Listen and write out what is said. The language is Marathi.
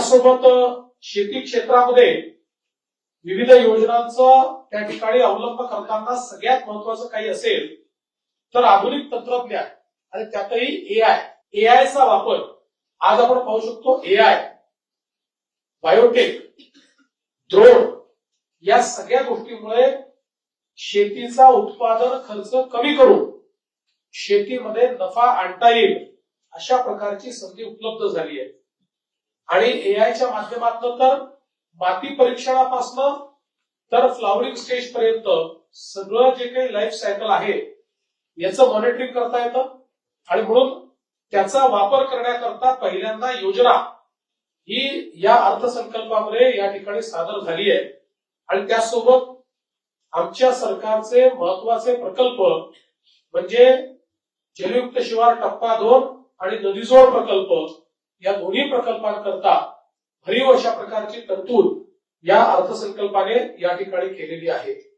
यासोबत शेती क्षेत्रामध्ये विविध योजनांचा त्या ठिकाणी अवलंब करताना सगळ्यात महत्वाचं काही असेल तर आधुनिक तंत्रज्ञान आणि त्यातही एआय एआयचा वापर आज आपण पाहू शकतो एआय बायोटेक द्रोण या सगळ्या गोष्टीमुळे शेतीचा उत्पादन खर्च कमी करून शेतीमध्ये नफा आणता येईल अशा प्रकारची संधी उपलब्ध झाली आहे. आणि एआयच्या माध्यमातून तर माती परीक्षणापासून तर फ्लॉवरिंग स्टेज पर्यंत सगळं जे काही लाईफ सायकल आहे याचं मॉनिटरिंग करता येतं. आणि म्हणून त्याचा वापर करण्याकरता पहिल्यांदा योजना ही या अर्थसंकल्पामध्ये या ठिकाणी सादर झाली आहे. आणि त्यासोबत आमच्या सरकारचे महत्त्वाचे प्रकल्प म्हणजे जलयुक्त शिवार टप्पा दोन आणि नदीजोड प्रकल्प या दोन्ही प्रकल्पांकरता भरीव अशा प्रकारची तरतूद या अर्थसंकल्पाने या ठिकाणी केलेली आहे.